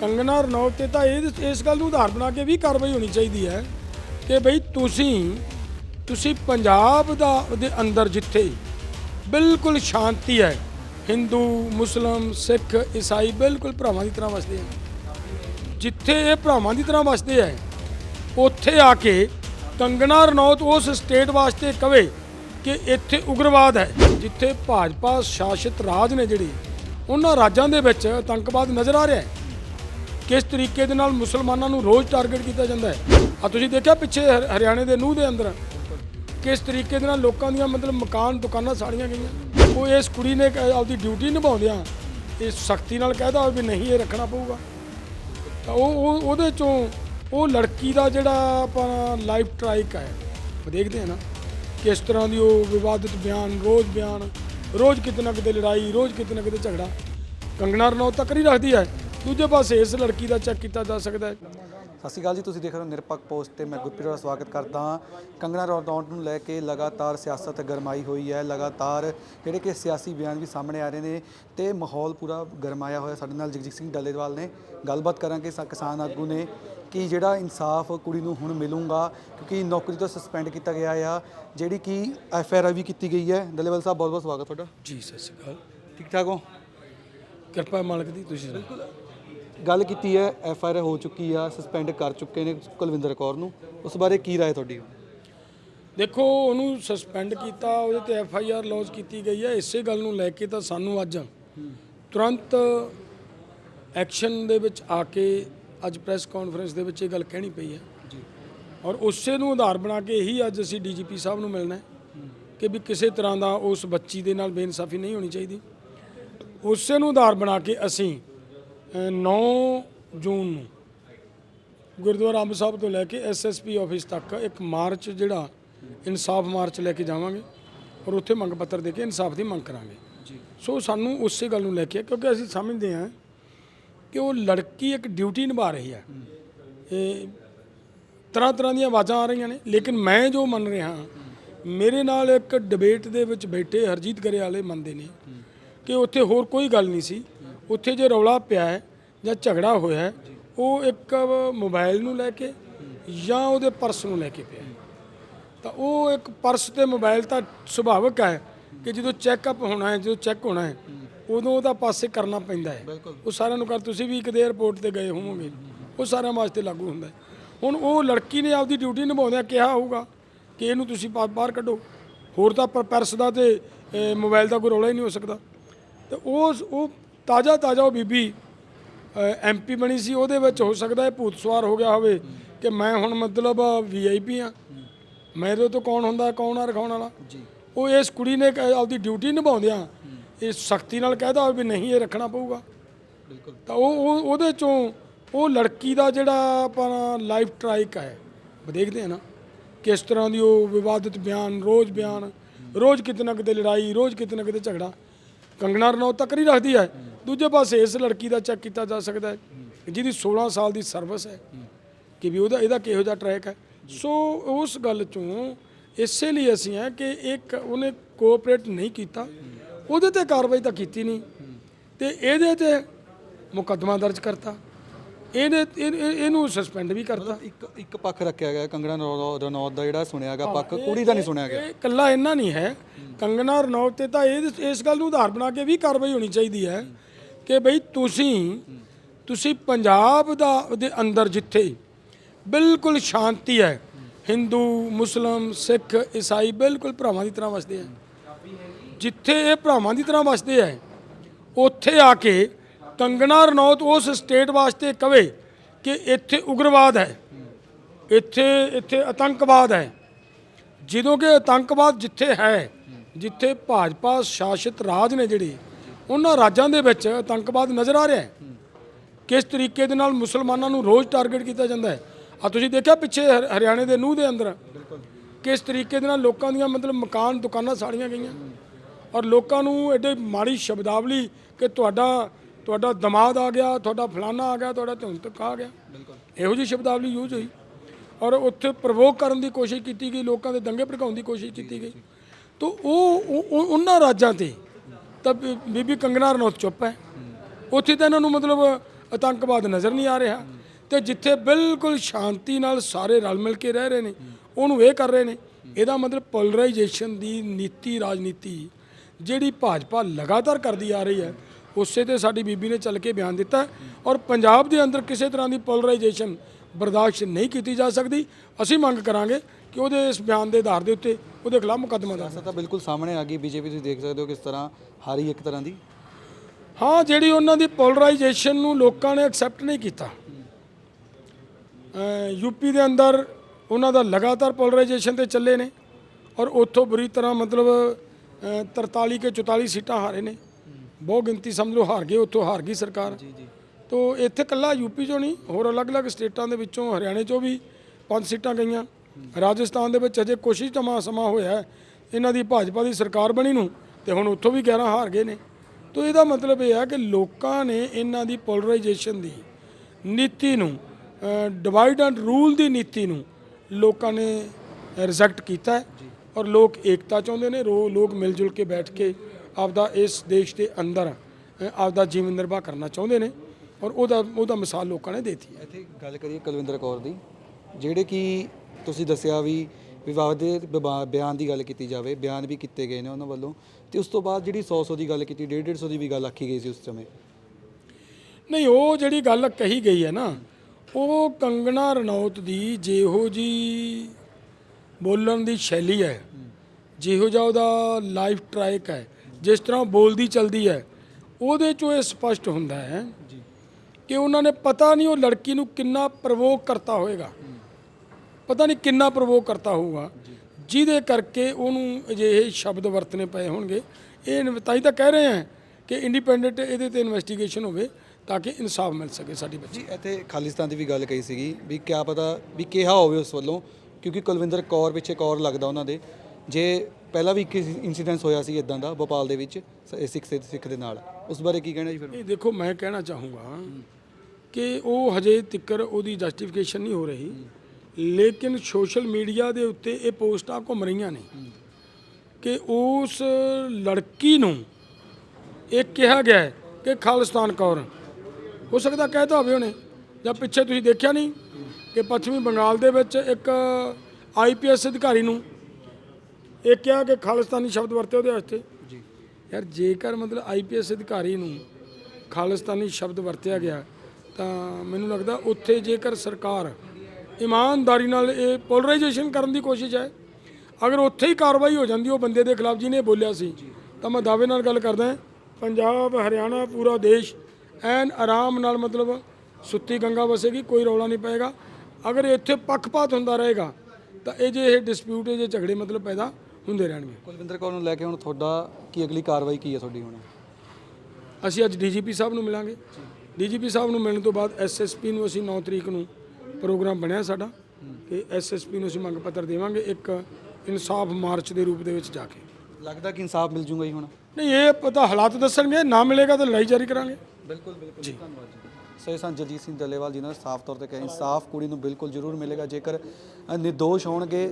ਕੰਗਨਾ ਰਣੌਤ ਤੇ ਤਾਂ ਇਹ ਇਸ ਗੱਲ ਨੂੰ ਉਦਾਹਰਨ ਬਣਾ ਕੇ ਵੀ ਕਾਰਵਾਈ ਹੋਣੀ ਚਾਹੀਦੀ ਹੈ ਕਿ ਬਈ ਤੁਸੀਂ ਤੁਸੀਂ ਪੰਜਾਬ ਦਾ ਦੇ ਅੰਦਰ ਜਿੱਥੇ ਬਿਲਕੁਲ ਸ਼ਾਂਤੀ ਹੈ, ਹਿੰਦੂ, ਮੁਸਲਮ, ਸਿੱਖ, ਈਸਾਈ ਬਿਲਕੁਲ ਭਰਾਵਾਂ ਦੀ ਤਰ੍ਹਾਂ ਵਸਦੇ ਹਨ। ਜਿੱਥੇ ਇਹ ਭਰਾਵਾਂ ਦੀ ਤਰ੍ਹਾਂ ਵਸਦੇ ਹੈ, ਉੱਥੇ ਆ ਕੇ ਕੰਗਨਾ ਰਣੌਤ ਉਸ ਸਟੇਟ ਵਾਸਤੇ ਕਵੇ ਕਿ ਇੱਥੇ ਉਗਰਵਾਦ ਹੈ, ਜਿੱਥੇ ਭਾਜਪਾ ਸ਼ਾਸਿਤ ਰਾਜ ਨੇ ਜਿਹੜੇ, ਉਹਨਾਂ ਰਾਜਾਂ ਦੇ ਵਿੱਚ ਆਤੰਕਵਾਦ ਨਜ਼ਰ ਆ ਰਿਹਾ ਹੈ। ਕਿਸ ਤਰੀਕੇ ਦੇ ਨਾਲ ਮੁਸਲਮਾਨਾਂ ਨੂੰ ਰੋਜ਼ ਟਾਰਗੇਟ ਕੀਤਾ ਜਾਂਦਾ ਹੈ? ਆ ਤੁਸੀਂ ਦੇਖਿਆ ਪਿੱਛੇ ਹਰ- ਹਰਿਆਣੇ ਦੇ ਨੂਹ ਦੇ ਅੰਦਰ? ਕਿਸ ਤਰੀਕੇ ਦੇ ਨਾਲ ਲੋਕਾਂ ਦੀਆਂ ਮਤਲਬ ਮਕਾਨ, ਦੁਕਾਨਾਂ ਸਾੜੀਆਂ ਗਈਆਂ? ਉਹ ਇਸ ਕੁੜੀ ਨੇ ਆਪਦੀ ਡਿਊਟੀ ਨਿਭਾਉਂਦਿਆਂ ਇਹ ਸਖਤੀ ਨਾਲ ਕਹਿਦਾ ਵੀ ਨਹੀਂ, ਇਹ ਰੱਖਣਾ ਪਊਗਾ? ਤਾਂ ਉਹ, ਉਹ- ਉਹਦੇ ਚੋਂ ਉਹ ਲੜਕੀ ਦਾ ਜਿਹੜਾ ਆਪਾਂ ਲਾਈਫ ਟਰਾਈਕ ਹੈ ਉਹ ਦੇਖਦੇ ਹਾਂ ਨਾ, ਕਿਸ ਤਰ੍ਹਾਂ ਦੀ ਉਹ ਵਿਵਾਦਿਤ ਬਿਆਨ, ਰੋਜ਼ ਬਿਆਨ, ਰੋਜ਼ ਕਿਤੇ ਨਾ ਕਿਤੇ ਲੜਾਈ, ਰੋਜ਼ ਕਿਤੇ ਨਾ ਕਿਤੇ ਝਗੜਾ, ਕੰਗਣਾ ਰਣੌਤ ਤੱਕ ਹੀ ਰੱਖਦੀ ਹੈ। ਦੂਜੇ ਪਾਸੇ ਇਸ ਲੜਕੀ ਦਾ ਚੈੱਕ ਕੀਤਾ ਜਾ ਸਕਦਾ ਹੈ। ਸਤਿ ਸ਼੍ਰੀ ਅਕਾਲ ਜੀ ਤੁਸੀਂ ਦੇਖ ਰਹੇ ਹੋ ਨਿਰਪੱਖ ਪੋਸਟ ਤੇ ਮੈਂ ਗੁਰਪ੍ਰੀਤ ਦਾ ਸਵਾਗਤ ਕਰਦਾ ਹਾਂ। ਕੰਗਨਾ ਰਣੌਤ ਨੂੰ ਲੈ ਕੇ ਲਗਾਤਾਰ ਸਿਆਸਤ ਗਰਮਾਈ ਹੋਈ ਹੈ। ਲਗਾਤਾਰ ਜਿਹੜੇ ਕਿ ਸਿਆਸੀ ਬਿਆਨ ਵੀ ਸਾਹਮਣੇ ਆ ਰਹੇ ਨੇ ਤੇ ਮਾਹੌਲ ਪੂਰਾ ਗਰਮਾਇਆ ਹੋਇਆ ਸਾਡੇ ਨਾਲ ਜਗਜੀਤ ਸਿੰਘ ਡੱਲੇਵਾਲ ਨੇ। ਗੱਲਬਾਤ ਕਰਾਂਗੇ ਸਾ- ਕਿਸਾਨ ਆਗੂ ਨੇ ਕਿ ਜਿਹੜਾ ਇਨਸਾਫ ਕੁੜੀ ਨੂੰ ਹੁਣ ਮਿਲੂਗਾ ਕਿਉਂਕਿ ਨੌਕਰੀ ਤੋਂ ਸਸਪੈਂਡ ਕੀਤਾ ਗਿਆ ਆ ਜਿਹੜੀ ਕਿ ਐਫ ਆਰ ਵੀ ਕੀਤੀ ਗਈ ਹੈ। ਡੱਲੇਵਾਲ ਸਾਹਿਬ ਬਹੁਤ ਬਹੁਤ ਸਵਾਗਤ ਤੁਹਾਡਾ। ਜੀ ਸਤਿ ਸ਼੍ਰੀ ਅਕਾਲ। ਠੀਕ ਠਾਕ ਹੋ? ਕਿਰਪਾ ਮਾਲਕ ਦੀ ਤੁਸੀਂ ਸੁਣਾਓ। ਗੱਲ ਕੀਤੀ ਹੈ ਐਫ ਆਰ ਹੋ ਚੁੱਕੀ ਆ ਸਸਪੈਂਡ ਕਰ ਚੁੱਕੇ ਨੇ ਕੁਲਵਿੰਦਰ ਕੌਰ ਨੂੰ। ਉਸ ਬਾਰੇ ਕੀ ਰਾਏ ਤੁਹਾਡੀ? ਦੇਖੋ ਉਹਨੂੰ ਸਸਪੈਂਡ ਕੀਤਾ ਉਹਦੇ ਤੇ ਐਫ ਆਈ ਆਰ ਲੌਂਚ ਕੀਤੀ ਗਈ ਹੈ। ਇਸੇ ਗੱਲ ਨੂੰ ਲੈ ਕੇ ਤਾਂ ਸਾਨੂੰ ਅੱਜ ਤੁਰੰਤ ਐਕਸ਼ਨ ਦੇ ਵਿੱਚ ਆ ਕੇ ਅੱਜ ਪ੍ਰੈਸ ਕਾਨਫਰੰਸ ਦੇ ਵਿੱਚ ਇਹ ਗੱਲ ਕਹਿਣੀ ਪਈ ਹੈ। ਜੀ। ਔਰ ਉਸੇ ਨੂੰ ਆਧਾਰ ਬਣਾ ਕੇ ਹੀ ਅੱਜ ਅਸੀਂ ਡੀਜੀਪੀ ਸਾਹਿਬ ਨੂੰ ਮਿਲਣਾ ਹੈ ਕਿ ਵੀ ਕਿਸੇ ਤਰ੍ਹਾਂ ਦਾ ਉਸ ਬੱਚੀ ਦੇ ਨਾਲ ਬੇਇਨਸਾਫੀ ਨਹੀਂ ਹੋਣੀ ਚਾਹੀਦੀ। ਉਸੇ ਨੂੰ ਆਧਾਰ ਬਣਾ ਕੇ ਅਸੀਂ 9 ਜੂਨ ਨੂੰ ਗੁਰਦੁਆਰਾ ਅੰਬ ਸਾਹਿਬ ਤੋਂ ਲੈ ਕੇ ਐਸਐਸਪੀ ਆਫਿਸ ਤੱਕ ਇੱਕ ਮਾਰਚ ਜਿਹੜਾ ਇਨਸਾਫ ਮਾਰਚ ਲੈ ਕੇ ਜਾਵਾਂਗੇ ਔਰ ਉੱਥੇ ਮੰਗ ਪੱਤਰ ਦੇ ਕੇ ਇਨਸਾਫ ਦੀ ਮੰਗ ਕਰਾਂਗੇ। ਸੋ ਸਾਨੂੰ ਉਸੇ ਗੱਲ ਨੂੰ ਲੈ ਕੇ ਕਿਉਂਕਿ ਅਸੀਂ ਸਮਝਦੇ ਹਾਂ ਕਿ ਉਹ ਲੜਕੀ ਇੱਕ ਡਿਊਟੀ ਨਿਭਾ ਰਹੀ ਹੈ। ਇਹ ਤਰ੍ਹਾਂ ਤਰ੍ਹਾਂ ਦੀਆਂ ਆਵਾਜ਼ਾਂ ਆ ਰਹੀਆਂ ਨੇ ਲੇਕਿਨ ਮੈਂ ਜੋ ਮੰਨ ਰਿਹਾ ਮੇਰੇ ਨਾਲ ਇੱਕ ਡਿਬੇਟ ਦੇ ਵਿੱਚ ਬੈਠੇ ਹਰਜੀਤ ਗਰੇਵਾਲੇ ਮੰਨਦੇ ਨੇ ਕਿ ਉੱਥੇ ਹੋਰ ਕੋਈ ਗੱਲ ਨਹੀਂ ਸੀ। ਉੱਥੇ ਜੇ ਰੌਲਾ ਪਿਆ ਹੈ ਜਾਂ ਝਗੜਾ ਹੋਇਆ ਹੈ ਉਹ ਇੱਕ ਮੋਬਾਈਲ ਨੂੰ ਲੈ ਕੇ ਜਾਂ ਉਹਦੇ ਪਰਸ ਨੂੰ ਲੈ ਕੇ ਪਿਆ ਹੈ। ਤਾਂ ਉਹ ਇੱਕ ਪਰਸ ਤੇ ਮੋਬਾਈਲ ਤਾਂ ਸੁਭਾਵਿਕ ਹੈ ਕਿ ਜਦੋਂ ਚੈੱਕਅਪ ਹੋਣਾ ਹੈ ਜਦੋਂ ਚੈੱਕ ਹੋਣਾ ਹੈ ਉਦੋਂ ਉਹਦਾ ਪਾਸੇ ਕਰਨਾ ਪੈਂਦਾ ਹੈ। ਉਹ ਸਾਰਿਆਂ ਨੂੰ ਕਰ ਤੁਸੀਂ ਵੀ ਕਿਤੇ 에ਅਰਪੋਰਟ ਤੇ ਗਏ ਹੋਵੋਗੇ ਉਹ ਸਾਰਿਆਂ ਵਾਸਤੇ ਲਾਗੂ ਹੁੰਦਾ ਹੈ। ਹੁਣ ਉਹ ਲੜਕੀ ਨੇ ਆਪਦੀ ਡਿਊਟੀ ਨਿਭਾਉਂਦਿਆਂ ਕਿਹਾ ਹੋਊਗਾ ਕਿ ਇਹਨੂੰ ਤੁਸੀਂ ਬਾ- ਬਾਹਰ ਕੱਢੋ। ਹੋਰ ਤਾਂ ਪਰ ਪਰਸ ਦਾ ਤੇ ਅਹ, ਮੋਬਾਈਲ ਦਾ ਕੋਈ ਰੌਲਾ ਹੀ ਨਹੀਂ ਹੋ ਸਕਦਾ। ਤੇ ਉਹ ਉਹ ਤਾਜ਼ਾ ਤਾਜ਼ਾ ਉਹ ਬੀਬੀ ਐਮਪੀ ਬਣੀ ਸੀ ਉਹਦੇ ਵਿੱਚ ਹੋ ਸਕਦਾ ਹੈ ਭੂਤ ਸਵਾਰ ਹੋ ਗਿਆ ਹੋਵੇ ਕਿ ਮੈਂ ਹੁਣ ਮਤਲਬ ਵੀਆਈਪੀ ਆ। ਮੇਰੇ ਤੋਂ ਕੌਣ ਹੁੰਦਾ ਕੌਣ ਆ ਰਖਾਉਣ ਵਾਲਾ? ਜੀ। ਉਹ ਇਸ ਕੁੜੀ ਨੇ ਆਪਦੀ ਡਿਊਟੀ ਨਿਭਾਉਂਦਿਆਂ ਇਹ ਸਖਤੀ ਨਾਲ ਕਹਿਦਾ ਵੀ ਨਹੀਂ ਇਹ ਰੱਖਣਾ ਪਊਗਾ। ਬਿਲਕੁਲ। ਤਾਂ ਉਹ ਉਹ- ਉਹਦੇ ਚੋਂ ਉਹ ਲੜਕੀ ਦਾ ਜਿਹੜਾ ਆਪਾਂ ਲਾਈਫ ਟਰਾਈਕ ਹੈ ਦੇਖਦੇ ਹਾਂ ਨਾ ਕਿਸ ਤਰ੍ਹਾਂ ਦੀ ਉਹ ਵਿਵਾਦਿਤ ਬਿਆਨ ਰੋਜ਼ ਬਿਆਨ ਰੋਜ਼ ਕਿਤੇ ਨਾ ਕਿਤੇ ਲੜਾਈ ਰੋਜ਼ ਕਿਤੇ ਨਾ ਕਿਤੇ ਝਗੜਾ ਕੰਗਨਾ ਰਣੌਤ ਤੱਕ ਨਹੀਂ ਰੱਖਦੀ ਹੈ। ਦੂਜੇ ਪਾਸੇ ਇਸ ਲੜਕੀ ਦਾ ਚੈੱਕ ਕੀਤਾ ਜਾ ਸਕਦਾ ਹੈ ਜਿਹਦੀ 16 ਸਾਲ ਦੀ ਸਰਵਿਸ ਹੈ ਕਿ ਵੀ ਉਹਦਾ ਇਹਦਾ ਕਿਹੋ ਜਿਹਾ ਟਰੈਕ ਹੈ। ਸੋ ਉਸ ਗੱਲ ਚੋਂ ਇਸੇ ਲਈ ਅਸੀਂ ਹੈ ਕਿ ਇੱਕ ਉਹਨੇ ਕੋਆਪਰੇਟ ਨਹੀਂ ਕੀਤਾ ਉਹਦੇ ਤੇ ਕਾਰਵਾਈ ਤਾਂ ਕੀਤੀ ਨਹੀਂ। ਤੇ ਇਹਦੇ ਤੇ ਮੁਕੱਦਮਾ ਦਰਜ ਕਰਤਾ। ਇਹਨੇ ਇਹ- ਇਹ- ਇਹਨੂੰ ਸਸਪੈਂਡ ਵੀ ਕਰਤਾ। ਇੱਕ ਇੱਕ ਪੱਖ ਰੱਖਿਆ ਗਿਆ ਕੰਗਣਾ ਰਣੌ- ਰਣੌਤ ਦਾ ਜਿਹੜਾ ਸੁਣਿਆ ਗਿਆ ਪੱਖ ਕੁੜੀ ਦਾ ਨਹੀਂ ਸੁਣਿਆ ਗਿਆ। ਇਹ ਇਕੱਲਾ ਇੰਨਾ ਨਹੀਂ ਹੈ। ਕੰਗਨਾ ਰਣੌਤ ਤੇ ਤਾਂ ਇਹ ਇਸ ਗੱਲ ਨੂੰ ਉਦਾਹਰਨ ਬਣਾ ਕੇ ਵੀ ਕਾਰਵਾਈ ਹੋਣੀ ਚਾਹੀਦੀ ਹੈ। ਕਿ ਬਈ ਤੁਸੀਂ ਤੁਸੀਂ ਪੰਜਾਬ ਦਾ ਦੇ ਅੰਦਰ ਜਿੱਥੇ ਬਿਲਕੁਲ ਸ਼ਾਂਤੀ ਹੈ, ਹਿੰਦੂ, ਮੁਸਲਮ, ਸਿੱਖ, ਈਸਾਈ ਬਿਲਕੁਲ ਭਰਾਵਾਂ ਦੀ ਤਰ੍ਹਾਂ ਵਸਦੇ ਹਨ ਜਿੱਥੇ ਇਹ ਭਰਾਵਾਂ ਦੀ ਤਰ੍ਹਾਂ ਵਸਦੇ ਹੈ, ਉੱਥੇ ਆ ਕੇ ਕੰਗਣਾ ਰਣੌਤ ਉਸ ਸਟੇਟ ਵਾਸਤੇ ਕਵੇ ਕਿ ਇੱਥੇ ਉਗਰਵਾਦ ਹੈ, ਇੱਥੇ ਇੱਥੇ ਆਤੰਕਵਾਦ ਹੈ। ਜਦੋਂ ਕਿ ਆਤੰਕਵਾਦ ਜਿੱਥੇ ਹੈ, ਜਿੱਥੇ ਭਾਜਪਾ ਸ਼ਾਸਿਤ ਰਾਜ ਨੇ ਜਿਹੜੇ ਉਹਨਾਂ ਰਾਜਾਂ ਦੇ ਵਿੱਚ ਆਤੰਕਵਾਦ ਨਜ਼ਰ ਆ ਰਿਹਾ ਹੈ। ਕਿਸ ਤਰੀਕੇ ਦੇ ਨਾਲ ਮੁਸਲਮਾਨਾਂ ਨੂੰ ਰੋਜ਼ ਟਾਰਗੇਟ ਕੀਤਾ ਜਾਂਦਾ ਹੈ। ਆ ਤੁਸੀਂ ਦੇਖਿਆ ਪਿੱਛੇ ਹਰ- ਹਰਿਆਣੇ ਦੇ ਨੂਹ ਦੇ ਅੰਦਰ? ਕਿਸ ਤਰੀਕੇ ਦੇ ਨਾਲ ਲੋਕਾਂ ਦੀਆਂ ਮਤਲਬ ਮਕਾਨ, ਦੁਕਾਨਾਂ ਸਾੜੀਆਂ ਗਈਆਂ? ਔਰ ਲੋਕਾਂ ਨੂੰ ਐਡੇ ਮਾੜੀ ਸ਼ਬਦਾਵਲੀ ਕਿ ਤੁਹਾਡਾ ਤੁਹਾਡਾ ਦਮਾਦ ਆ ਗਿਆ, ਤੁਹਾਡਾ ਫਲਾਨਾ ਆ ਗਿਆ, ਤੁਹਾਡਾ ਧੁੰਨ ਤੱਕ ਆ ਗਿਆ। ਇਹੋ ਜਿਹੀ ਸ਼ਬਦਾਵਲੀ ਯੂਜ਼ ਹੋਈ। ਔਰ ਉੱਥੇ ਪ੍ਰਵੋਕ ਕਰਨ ਦੀ ਕੋਸ਼ਿਸ਼ ਕੀਤੀ ਗਈ, ਲੋਕਾਂ ਦੇ ਦੰਗੇ ਭੜਕਾਉਣ ਦੀ ਕੋਸ਼ਿਸ਼ ਕੀਤੀ ਗਈ। ਤਾਂ ਉਹ, ਉਹ- ਉਹ- ਉਹਨਾਂ ਰਾਜਾਂ ਤੇ ਤਾਂ ਬੀ- ਬੀਬੀ ਕੰਗਨਾ ਰਣੌਤ ਚੁੱਪ ਹੈ। ਉੱਥੇ ਤਾਂ ਇਹਨਾਂ ਨੂੰ ਮਤਲਬ ਆਤੰਕਵਾਦ ਨਜ਼ਰ ਨਹੀਂ ਆ ਰਿਹਾ। ਤੇ ਜਿੱਥੇ ਬਿਲਕੁਲ ਸ਼ਾਂਤੀ ਨਾਲ ਸਾਰੇ ਰਲ ਮਿਲ ਕੇ ਰਹਿ ਰਹੇ ਨੇ, ਉਹਨੂੰ ਇਹ ਕਰ ਰਹੇ ਨੇ, ਇਹਦਾ ਮਤਲਬ ਪੋਲਰਾਈਜੇਸ਼ਨ ਦੀ ਨੀਤੀ, ਰਾਜਨੀਤੀ ਜਿਹੜੀ ਭਾਜਪਾ ਲਗਾਤਾਰ ਕਰਦੀ ਆ ਰਹੀ ਹੈ, ਉਸੇ ਤੇ ਸਾਡੀ ਬੀਬੀ ਨੇ ਚੱਲ ਕੇ ਬਿਆਨ ਦਿੱਤਾ। ਔਰ ਪੰਜਾਬ ਦੇ ਅੰਦਰ ਕਿਸੇ ਤਰ੍ਹਾਂ ਦੀ ਪੋਲਰਾਈਜੇਸ਼ਨ ਬਰਦਾਸ਼ਤ ਨਹੀਂ ਕੀਤੀ ਜਾ ਸਕਦੀ। ਅਸੀਂ ਮੰਗ ਕਰਾਂਗੇ ਕਿ ਉਹਦੇ ਇਸ ਬਿਆਨ ਦੇ ਆਧਾਰ ਦੇ ਉੱਤੇ ਉਹਦੇ ਖਿਲਾਫ ਮੁਕੱਦਮਾ ਦਰਜ ਸਿਆਸਤ ਤਾਂ ਬਿਲਕੁਲ ਸਾਹਮਣੇ ਆ ਗਈ। ਬੀਜੇਪੀ ਤੁਸੀਂ ਦੇਖ ਸਕਦੇ ਹੋ ਕਿਸ ਤਰ੍ਹਾਂ ਹਾਰੀ ਇੱਕ ਤਰ੍ਹਾਂ ਦੀ। ਹਾਂ ਜਿਹੜੀ ਉਹਨਾਂ ਦੀ ਪੋਲਰਾਈਜੇਸ਼ਨ ਨੂੰ ਲੋਕਾਂ ਨੇ ਐਕਸੈਪਟ ਨਹੀਂ ਕੀਤਾ। ਯੂਪੀ ਦੇ ਅੰਦਰ ਉਹਨਾਂ ਦਾ ਲਗਾਤਾਰ ਪੋਲਰਾਈਜੇਸ਼ਨ ਤੇ ਚੱਲੇ ਨੇ ਔਰ ਉੱਥੋਂ ਬੁਰੀ ਤਰ੍ਹਾਂ ਮਤਲਬ ਅ, 43 ਕੇ 44 ਸੀਟਾਂ ਹਾਰੇ ਨੇ। ਬਹੁਤ ਗਿਣਤੀ ਸਮਝ ਲਓ ਹਾਰ ਗਏ ਉੱਥੋਂ ਹਾਰ ਗਈ ਸਰਕਾਰ। ਜੀ ਜੀ। ਤੋ ਇੱਥੇ ਕੱਲਾ ਯੂਪੀ ਚੋਂ ਨਹੀਂ ਹੋਰ ਅਲੱਗ-ਅਲੱਗ ਸਟੇਟਾਂ ਦੇ ਵਿੱਚੋਂ ਹਰਿਆਣੇ ਚੋਂ ਵੀ ਪੰਜ ਸੀਟਾਂ ਗਈਆਂ। ਰਾਜਸਥਾਨ ਦੇ ਵਿੱਚ ਅਜੇ ਕੋਸ਼ਿਸ਼ ਜਮਾ ਸਮਾਂ ਹੋਇਆ ਹੈ। ਇਹਨਾਂ ਦੀ ਭਾਜਪਾ ਦੀ ਸਰਕਾਰ ਬਣੀ ਨੂੰ ਤੇ ਹੁਣ ਉੱਥੋਂ ਵੀ 11 ਹਾਰ ਗਏ ਨੇ। ਤੋ ਇਹਦਾ ਮਤਲਬ ਇਹ ਹੈ ਕਿ ਲੋਕਾਂ ਨੇ ਇਹਨਾਂ ਦੀ ਪੋਲਰਾਈਜੇਸ਼ਨ ਦੀ ਨੀਤੀ ਨੂੰ ਡਿਵਾਈਡ ਐਂਡ ਰੂਲ ਦੀ ਨੀਤੀ ਨੂੰ ਲੋਕਾਂ ਨੇ ਰਿਜੈਕਟ ਕੀਤਾ ਹੈ। ਔਰ ਲੋਕ ਏਕਤਾ ਚਾਹੁੰਦੇ ਨੇ ਰੋ ਲੋਕ ਮਿਲ ਜੁਲ ਕੇ ਬੈਠ ਕੇ ਆਪਦਾ ਇਸ ਦੇਸ਼ ਦੇ ਅੰਦਰ ਆਪਦਾ ਜੀਵਨ ਨਿਰਵਾਹ ਕਰਨਾ ਚਾਹੁੰਦੇ ਨੇ। ਔਰ ਉਹਦਾ ਉਹਦਾ ਮਿਸਾਲ ਲੋਕਾਂ ਨੇ ਦੇਤੀ ਹੈ। ਇੱਥੇ ਗੱਲ ਕਰੀਏ ਕੁਲਵਿੰਦਰ ਕੌਰ ਦੀ ਜਿਹੜੇ ਕਿ ਤੁਸੀਂ ਦੱਸਿਆ ਵੀ ਵਿਵਾਦ ਦੇ ਬਿਬਾ- ਬਿਆਨ ਦੀ ਗੱਲ ਕੀਤੀ ਜਾਵੇ ਬਿਆਨ ਵੀ ਕੀਤੇ ਗਏ ਨੇ ਉਹਨਾਂ ਵੱਲੋਂ ਤੇ ਉਸ ਤੋਂ ਬਾਅਦ ਜਿਹੜੀ 100 100 ਦੀ ਗੱਲ ਕੀਤੀ 150 150 ਦੀ ਵੀ ਗੱਲ ਆਖੀ ਗਈ ਸੀ ਉਸ ਸਮੇਂ। ਨਹੀਂ ਉਹ ਜਿਹੜੀ ਗੱਲ ਕਹੀ ਗਈ ਹੈ ਨਾ ਉਹ ਕੰਗਣਾ ਰਣੌਤ ਦੀ ਜਿਹੋ ਜੀ ਬੋਲਣ ਦੀ ਸ਼ੈਲੀ ਹੈ ਜਿਹੋ ਜਿਹਾ ਉਹਦਾ ਲਾਈਫ ਟਰੈਕ ਹੈ ਜਿਸ ਤਰ੍ਹਾਂ ਉਹ ਬੋਲਦੀ ਚਲਦੀ ਹੈ ਉਹਦੇ ਚੋਂ ਇਹ ਸਪਸ਼ਟ ਹੁੰਦਾ ਹੈ ਜੀ। ਕਿ ਉਹਨਾਂ ਨੇ ਪਤਾ ਨਹੀਂ ਉਹ ਲੜਕੀ ਨੂੰ ਕਿੰਨਾ ਪ੍ਰਵੋਕ ਕਰਤਾ ਹੋਵੇਗਾ। ਪਤਾ ਨਹੀਂ ਕਿੰਨਾ ਪ੍ਰਵੋਕ ਕਰਤਾ ਹੋਊਗਾ। ਜਿਹਦੇ ਕਰਕੇ ਉਹਨੂੰ ਅਜਿਹੇ ਸ਼ਬਦ ਵਰਤਨੇ ਪਏ ਹੋਣਗੇ। ਇਹ ਤਾਂ ਹੀ ਤਾਂ ਕਹਿ ਰਹੇ ਹਾਂ ਕਿ ਇੰਡੀਪੈਂਡੈਂਟ ਇਹਦੇ ਤੇ ਇਨਵੈਸਟੀਗੇਸ਼ਨ ਹੋਵੇ ਤਾਂ ਕਿ ਇਨਸਾਫ ਮਿਲ ਸਕੇ ਸਾਡੀ ਬੱਚੀ। ਇੱਥੇ ਖਾਲਿਸਤਾਨ ਦੀ ਵੀ ਗੱਲ ਕਹੀ ਸੀਗੀ ਵੀ ਕਿਆ ਪਤਾ ਵੀ ਕਿਹਾ ਹੋਵੇ ਉਸ ਵੱਲੋਂ ਕਿਉਂਕਿ ਕੁਲਵਿੰਦਰ ਕੌਰ ਪਿੱਛੇ ਕੌਰ ਲੱਗਦਾ ਉਹਨਾਂ ਦੇ। ਜੇ ਪਹਿਲਾਂ ਵੀ ਇੱਕ ਇਨਸੀਡੈਂਸ ਹੋਇਆ ਸੀ ਇਦਾਂ ਦਾ ਭੋਪਾਲ ਦੇ ਵਿੱਚ ਸਿੱਖ ਸਿੱਖ ਦੇ ਨਾਲ। ਉਸ ਬਾਰੇ ਕੀ ਕਹਿਣਾ ਜੀ ਫਿਰ? ਇਹ ਦੇਖੋ ਮੈਂ ਕਹਿਣਾ ਚਾਹੂੰਗਾ ਕਿ ਉਹ ਹਜੇ ਤੱਕਰ ਉਹਦੀ ਜਸਟੀਫਿਕੇਸ਼ਨ ਨਹੀਂ ਹੋ ਰਹੀ। ਲੇਕਿਨ ਸੋਸ਼ਲ ਮੀਡੀਆ ਦੇ ਉੱਤੇ ਇਹ ਪੋਸਟਾਂ ਘੁੰਮ ਰਹੀਆਂ ਨੇ ਕਿ ਉਸ ਲੜਕੀ ਨੂੰ ਇਹ ਕਿਹਾ ਗਿਆ ਕਿ ਖਾਲਿਸਤਾਨ ਕੌਰ। ਹੋ ਸਕਦਾ ਕਹਿਤਾ ਹੋਵੇ ਉਹਨੇ ਜਾਂ ਪਿੱਛੇ ਤੁਸੀਂ ਦੇਖਿਆ ਨਹੀਂ ਕਿ ਪੱਛਮੀ ਬੰਗਾਲ ਦੇ ਵਿੱਚ ਇੱਕ ਆਈਪੀਐਸ ਅਧਿਕਾਰੀ ਨੂੰ ਇਹ ਕਿਹਾ ਕਿ ਖਾਲਿਸਤਾਨੀ ਸ਼ਬਦ ਵਰਤੇ ਉਹਦੇ ਵਾਸਤੇ। ਜੀ। ਯਾਰ ਜੇਕਰ ਮਤਲਬ ਆਈਪੀਐਸ ਅਧਿਕਾਰੀ ਨੂੰ ਖਾਲਿਸਤਾਨੀ ਸ਼ਬਦ ਵਰਤਿਆ ਗਿਆ ਤਾਂ ਮੈਨੂੰ ਲੱਗਦਾ ਉੱਥੇ ਜੇਕਰ ਸਰਕਾਰ ਇਮਾਨਦਾਰੀ ਨਾਲ ਇਹ ਪੋਲਰਾਈਜੇਸ਼ਨ ਕਰਨ ਦੀ ਕੋਸ਼ਿਸ਼ ਹੈ। ਅਗਰ ਉੱਥੇ ਹੀ ਕਾਰਵਾਈ ਹੋ ਜਾਂਦੀ ਉਹ ਬੰਦੇ ਦੇ ਖਿਲਾਫ ਜਿਹਨੇ ਬੋਲਿਆ ਸੀ ਤਾਂ ਮੈਂ ਦਾਅਵੇ ਨਾਲ ਗੱਲ ਕਰਦਾ ਪੰਜਾਬ ਹਰਿਆਣਾ ਪੂਰਾ ਦੇਸ਼ ਐਨ ਆਰਾਮ ਨਾਲ ਮਤਲਬ ਸੁੱਤੀ ਗੰਗਾ ਵਸੇਗੀ ਕੋਈ ਰੌਲਾ ਨਹੀਂ ਪਏਗਾ। ਅਗਰ ਇੱਥੇ ਪੱਖਪਾਤ ਹੁੰਦਾ ਰਹੇਗਾ ਤਾਂ ਇਹ ਜੇ ਇਹ ਡਿਸਪਿਊਟ ਇਹ ਜੇ ਝਗੜੇ ਮਤਲਬ ਪੈਦਾ ਹੁੰਦੇ ਰਹਿਣਗੇ। ਕੁਲਵਿੰਦਰ ਕੌਰ ਨੂੰ ਲੈ ਕੇ ਹੁਣ ਤੁਹਾਡਾ ਕੀ ਅਗਲੀ ਕਾਰਵਾਈ ਕੀ ਹੈ ਤੁਹਾਡੀ ਹੁਣ? ਅਸੀਂ ਅੱਜ ਡੀਜੀਪੀ ਸਾਹਿਬ ਨੂੰ ਮਿਲਾਂਗੇ। ਡੀਜੀਪੀ ਸਾਹਿਬ ਨੂੰ ਮਿਲਣ ਤੋਂ ਬਾਅਦ ਐਸਐਸਪੀ ਨੂੰ ਅਸੀਂ 9 ਤਰੀਕ ਨੂੰ ਪ੍ਰੋਗਰਾਮ ਬਣਿਆ ਸਾਡਾ ਕਿ ਐਸਐਸਪੀ ਨੂੰ ਅਸੀਂ ਮੰਗ ਪੱਤਰ ਦੇਵਾਂਗੇ ਇੱਕ ਇਨਸਾਫ ਮਾਰਚ ਦੇ ਰੂਪ ਦੇ ਵਿੱਚ ਜਾ ਕੇ। ਲੱਗਦਾ ਕਿ ਇਨਸਾਫ ਮਿਲ ਜੂਗਾ ਜੀ ਹੁਣ? ਨਹੀਂ ਇਹ ਪਤਾ ਹਾਲਾਤ ਦੱਸਣਗੇ ਨਾ ਮਿਲੇਗਾ ਤਾਂ ਲੜਾਈ ਜਾਰੀ ਕਰਾਂਗੇ। ਬਿਲਕੁਲ ਬਿਲਕੁਲ ਜੀ। ਧੰਨਵਾਦ ਜੀ। ਸੋ ਇਹ ਸਨ ਜਗਜੀਤ ਸਿੰਘ ਡੱਲੇਵਾਲ ਜੀ ਨੇ ਸਾਫ਼ ਤੌਰ ਤੇ ਕਿਹਾ ਇਨਸਾਫ ਕੁੜੀ ਨੂੰ ਬਿਲਕੁਲ ਜ਼ਰੂਰ ਮਿਲੇਗਾ। ਜੇਕਰ ਨਿਰਦੋਸ਼ ਹੋਣਗੇ